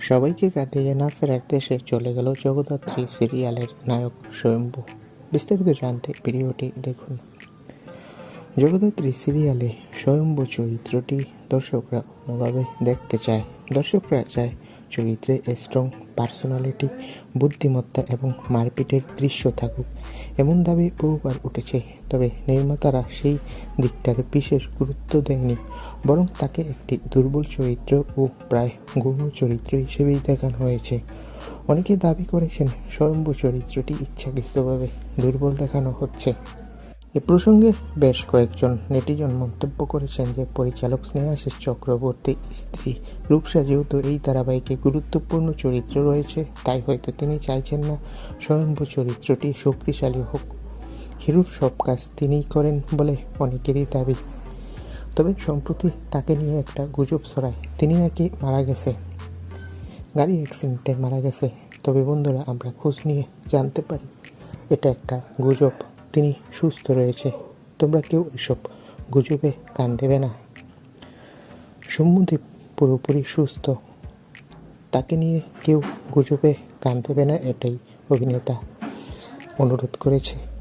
সবাইকে কাঁদিয়ে না ফেরার দেশে চলে গেল জগদ্ধাত্রী সিরিয়ালের নায়ক স্বয়ম্ভু। বিস্তারিত জানতে ভিডিওটি দেখুন। জগদ্ধাত্রী সিরিয়ালে স্বয়ম্ভু চরিত্রটি দর্শকরা অন্যভাবে দেখতে চায়। দর্শকরা চায় চরিত্রে স্ট্রং পার্সোনালিটি বুদ্ধিমত্তা এবং মারপিটের দৃশ্য থাকুক। এমন দাবি বহুবার উঠেছে, তবে নির্মাতারা সেই দিকটার বিশেষ গুরুত্ব দেয়নি, বরং তাকে একটি দুর্বল চরিত্র ও প্রায় গৌণ চরিত্র হিসেবেই দেখানো হয়েছে। অনেকে দাবি করেছেন, স্বয়ম্ভু চরিত্রটি ইচ্ছাকৃতভাবে দুর্বল দেখানো হচ্ছে। এ প্রসঙ্গে বেশ কয়েকজন নেটিজন মন্তব্য করেছেন যে পরিচালক স্নেহাশিস চক্রবর্তী স্ত্রী রূপসা যেহেতু এই ধারাবাহিকে গুরুত্বপূর্ণ চরিত্র রয়েছে, তাই হয়তো তিনি চাইছেন না স্বয়ম্ভু চরিত্রটি শক্তিশালী হোক। হিরুর সব কাজ তিনিই করেন বলে অনেকেরই দাবি। তবে সম্প্রতি তাকে নিয়ে একটা গুজব ছড়ায়, তিনি নাকি মারা গেছে। গাড়ি অ্যাক্সিডেন্টে মারা গেছে। তবে বন্ধুরা, আমরা খোঁজ নিয়ে জানতে পারি, এটা একটা গুজব। তিনি সুস্থ রয়েছে। তোমরা কেউ এসব গুজবে কান দেবে না। সম্বন্ধে পুরোপুরি সুস্থ। তাকে নিয়ে কেউ গুজবে কান দেবে না, এটাই অভিনেতা অনুরোধ করেছে।